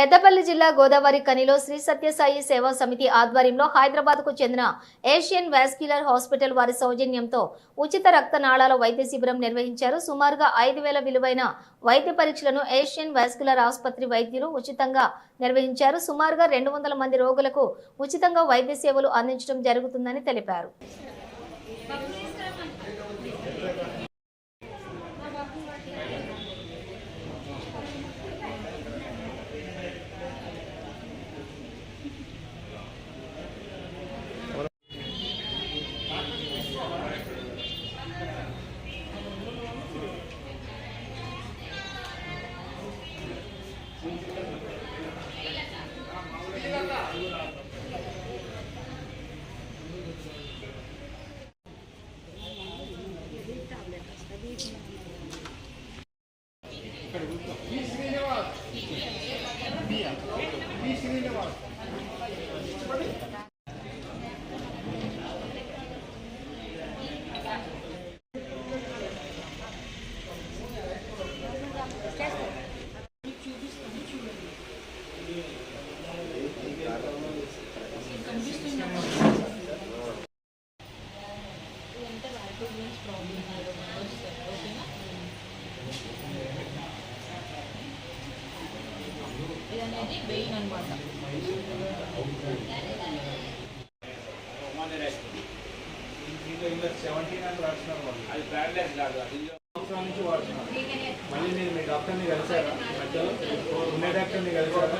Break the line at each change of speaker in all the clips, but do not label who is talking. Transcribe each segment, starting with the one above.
పెద్దపల్లి జిల్లా గోదావరి కనిలో శ్రీ సత్యసాయి సేవా సమితి ఆధ్వర్యంలో హైదరాబాద్కు చెందిన ఏషియన్ వాస్క్యులర్ హాస్పిటల్ వారి సౌజన్యంతో ఉచిత రక్తనాళాల వైద్య శిబిరం నిర్వహించారు. సుమారుగా ఐదు వేల విలువైన వైద్య పరీక్షలను ఏషియన్ వాస్క్యులర్ ఆసుపత్రి వైద్యులు ఉచితంగా నిర్వహించారు. సుమారుగా రెండు వందల మంది రోగులకు ఉచితంగా వైద్య సేవలు అందించడం జరుగుతుందని తెలిపారు.
ఇది అనేది వెయిన్ అనమాట
అది బ్రాండ్లెస్ సంవత్సరాల నుంచి వాడుతున్నారు మళ్ళీ మీరు మీ డాక్టర్ని కలిసారా మధ్యలో ఉన్న డాక్టర్ని కలిసారా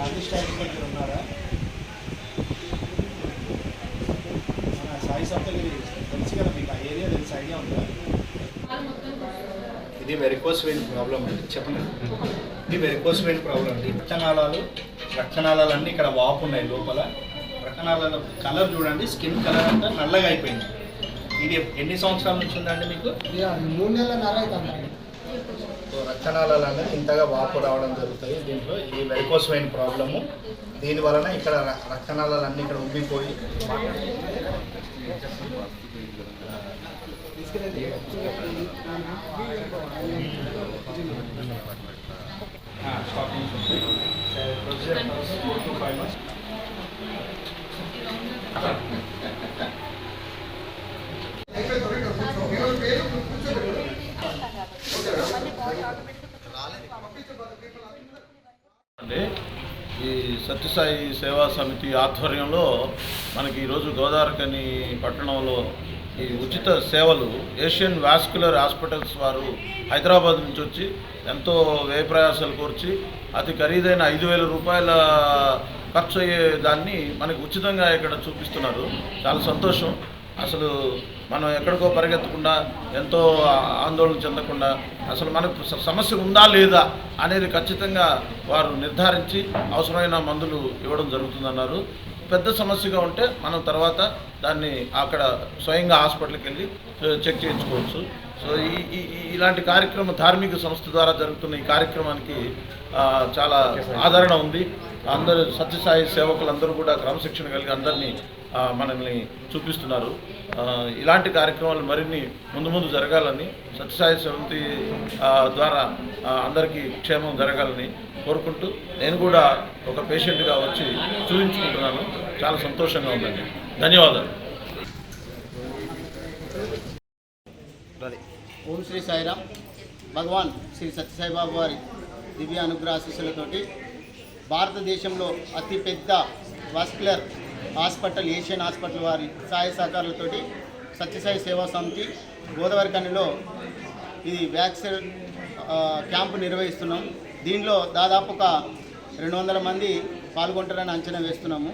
గాంధీ స్టాచ్యూ దగ్గర ఉన్నారా? మన సాయి సప్తగిరి తెలుసు కదా మీకు ఆ ఏరియా తెలుసు ఐడియా ఉందా? ఇది వెరికోస్ వెయిన్ ప్రాబ్లం అండి చెప్పండి. ఇది వెరికోస్ వెయిన్ ప్రాబ్లం అండి. రక్తనాళాలు రక్తనాళాలు అన్నీ ఇక్కడ వాపు ఉన్నాయి లోపల. రక్తనాళాల కలర్ చూడండి స్కిన్ కలర్ అంతా నల్లగా అయిపోయింది. ఇది ఎన్ని సంవత్సరాల నుంచి ఉందండి మీకు?
మూడు నెలల నర అవుతుంది.
సో రక్తనాళాలన్నీ ఇంతగా వాపు రావడం జరుగుతాయి దీంట్లో ఈ వెరికోసమైన ప్రాబ్లము దీని వలన ఇక్కడ రక్తనాళాలన్నీ అన్నీ ఇక్కడ ఉబ్బిపోయి ఆ, ప్రొసీజర్ తర్వాత ఫోర్ టు ఫైవ్ మంత్స్
అంటే ఈ సత్యసాయి సేవా సమితి ఆధ్వర్యంలో మనకి ఈరోజు గోదావరికని పట్టణంలో ఈ ఉచిత సేవలు ఏషియన్ వాస్కులర్ హాస్పిటల్స్ వారు హైదరాబాద్ నుంచి వచ్చి ఎంతో వ్యయప్రయాసాలు కోర్చి అతి ఖరీదైన ఐదు వేల రూపాయల ఖర్చు అయ్యే దాన్ని మనకి ఉచితంగా ఇక్కడ చూపిస్తున్నారు. చాలా సంతోషం. అసలు మనం ఎక్కడికో పరిగెత్తకుండా ఎంతో ఆందోళన చెందకుండా అసలు మనకు స- సమస్య ఉందా లేదా అనేది ఖచ్చితంగా వారు నిర్ధారించి అవసరమైన మందులు ఇవ్వడం జరుగుతుందన్నారు. పెద్ద సమస్యగా ఉంటే మనం తర్వాత దాన్ని అక్కడ స్వయంగా హాస్పిటల్కి వెళ్ళి చెక్ చేయించుకోవచ్చు. సో ఈ ఇలాంటి కార్యక్రమం ధార్మిక సంస్థ ద్వారా జరుగుతున్న ఈ కార్యక్రమానికి చాలా ఆదరణ ఉంది. అందరూ సత్యసాయి సేవకులందరూ కూడా క్రమశిక్షణ కలిగి అందరినీ మనల్ని చూపిస్తున్నారు. ఇలాంటి కార్యక్రమాలు మరిన్ని ముందు ముందు జరగాలని సత్యసాయి సమితి ద్వారా అందరికీ క్షేమం జరగాలని కోరుకుంటూ నేను కూడా ఒక పేషెంట్గా వచ్చి చూపించుకుంటున్నాను. చాలా సంతోషంగా ఉందండి. ధన్యవాదాలు.
ఓం శ్రీ సాయిరామ్. భగవాన్ శ్రీ సత్యసాయిబాబు వారి దివ్య అనుగ్రహ ఆశీస్సులతోటి భారతదేశంలో అతిపెద్ద వాస్కులర్ హాస్పిటల్ ఏషియన్ హాస్పిటల్ వారి సహాయ సహకారాలతోటి సత్యసాయి సేవా సమితి గోదావరి కనిలో ఇది వ్యాక్సిన్ క్యాంపు నిర్వహిస్తున్నాం. దీనిలో దాదాపు ఒక రెండు వందల మంది పాల్గొంటారని అంచనా వేస్తున్నాము.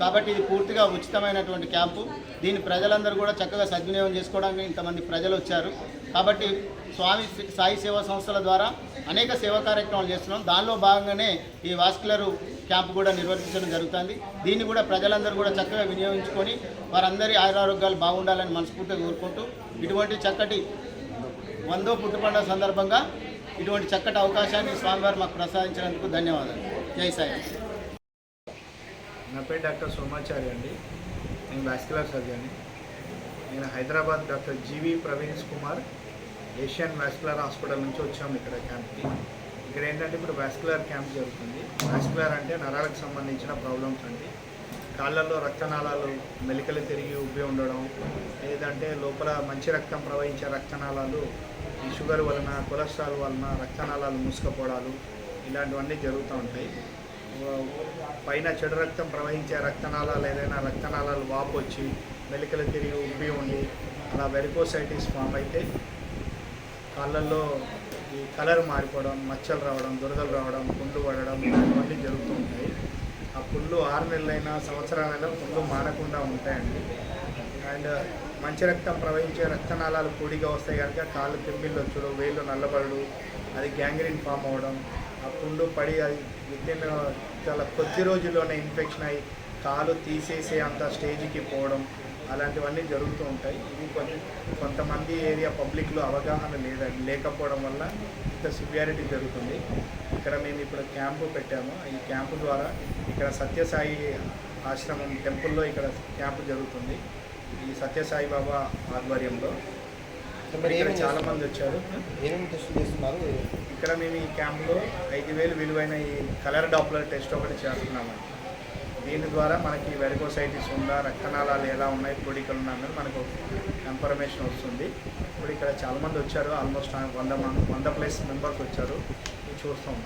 కాబట్టి ఇది పూర్తిగా ఉచితమైనటువంటి క్యాంపు. దీన్ని ప్రజలందరూ కూడా చక్కగా సద్వినియోగం చేసుకోవడానికి ఇంతమంది ప్రజలు వచ్చారు. కాబట్టి స్వామి సాయి సేవా సంస్థల ద్వారా అనేక సేవా కార్యక్రమాలు చేస్తున్నాం. దానిలో భాగంగానే ఈ వాస్కులరు క్యాంపు కూడా నిర్వర్తించడం జరుగుతుంది. దీన్ని కూడా ప్రజలందరూ కూడా చక్కగా వినియోగించుకొని వారందరి ఆయురారోగ్యాలు బాగుండాలని మనస్ఫూర్తిగా కోరుకుంటూ ఇటువంటి చక్కటి వందో పుట్టుపండుగ సందర్భంగా ఇటువంటి చక్కటి అవకాశాన్ని స్వామివారు మాకు ప్రసాదించినందుకు ధన్యవాదాలు. జై సాయి.
నా పేరు డాక్టర్ సోమాచారి అండి. నేను వాస్కులర్ సర్జన్. నేను Hyderabad doctor GV Praveen Kumar Asian vascular hospital నుంచి వచ్చాము ఇక్కడ క్యాంప్కి. ఇక్కడ ఏంటంటే ఇప్పుడు వాస్కులర్ క్యాంప్ జరుగుతుంది. వాస్కులర్ అంటే నరాలకు సంబంధించిన ప్రాబ్లమ్స్ అండి. కాళ్ళల్లో రక్తనాళాలు మెలికలు తిరిగి ఉబ్బి ఉండడం లేదంటే లోపల మంచి రక్తం ప్రవహించే రక్తనాళాలు ఈ షుగర్ వలన కొలెస్ట్రాల్ వలన రక్తనాళాలు మూసుకపోవడాలు ఇలాంటివన్నీ జరుగుతూ ఉంటాయి. పైన చెడు రక్తం ప్రవహించే రక్తనాళాలు ఏదైనా రక్తనాళాలు వాపు వచ్చి మెలికలు తిరిగి ఉబ్బి ఉండి అలా వెరికోసైటిస్ ఫామ్ అయితే కళ్ళల్లో ఈ కలర్ మారిపోవడం మచ్చలు రావడం దురదలు రావడం పుండ్లు పడడం ఇలాంటివన్నీ జరుగుతూ ఉంటాయి. ఆ పుండ్లు ఆరు నెలలైనా సంవత్సరాలైనా పుండ్లు మానకుండా ఉంటాయండి. అండ్ మంచి రక్తం ప్రవహించే రక్తనాళాలు కూడిగా వస్తాయి కనుక కాళ్ళు తిమ్మిళ్ళు వచ్చుడు వేళ్ళు నల్లబడు అది గ్యాంగ్రీన్ ఫామ్ అవ్వడం ఆ పుండు పడి అది వితిన్ చాలా కొద్ది రోజుల్లోనే ఇన్ఫెక్షన్ అయ్యి కాలు తీసేసే అంత స్టేజ్కి పోవడం అలాంటివన్నీ జరుగుతూ ఉంటాయి. ఇది కొంత కొంతమంది ఏరియా పబ్లిక్లో అవగాహన లేదండి లేకపోవడం వల్ల ఇంత సివియారిటీ జరుగుతుంది. ఇక్కడ మేము ఇప్పుడు క్యాంపు పెట్టాము. ఈ క్యాంపు ద్వారా ఇక్కడ సత్యసాయి ఆశ్రమం టెంపుల్లో ఇక్కడ క్యాంపు జరుగుతుంది. ఈ సత్యసాయి బాబా ఆధ్వర్యంలో. ఇక్కడ
ఏమేమి
చాలా మంది వచ్చారు.
చేస్తున్నారు?
ఇక్కడ మేము ఈ క్యాంప్లో ఐదు వేలు విలువైన ఈ కలర్ డాప్లర్ టెస్ట్ ఒకటి చేస్తున్నామండి. దీని ద్వారా మనకి వెరికోసైటిస్ ఉందా రక్తనాళాలు ఎలా ఉన్నాయి పొడికలు ఉన్నాయి మనకు ఇన్ఫర్మేషన్ వస్తుంది. ఇప్పుడు ఇక్కడ చాలామంది వచ్చారు ఆల్మోస్ట్ వంద మంది వంద ప్లస్ మెంబర్స్ వచ్చారు. చూస్తూ చూస్తాం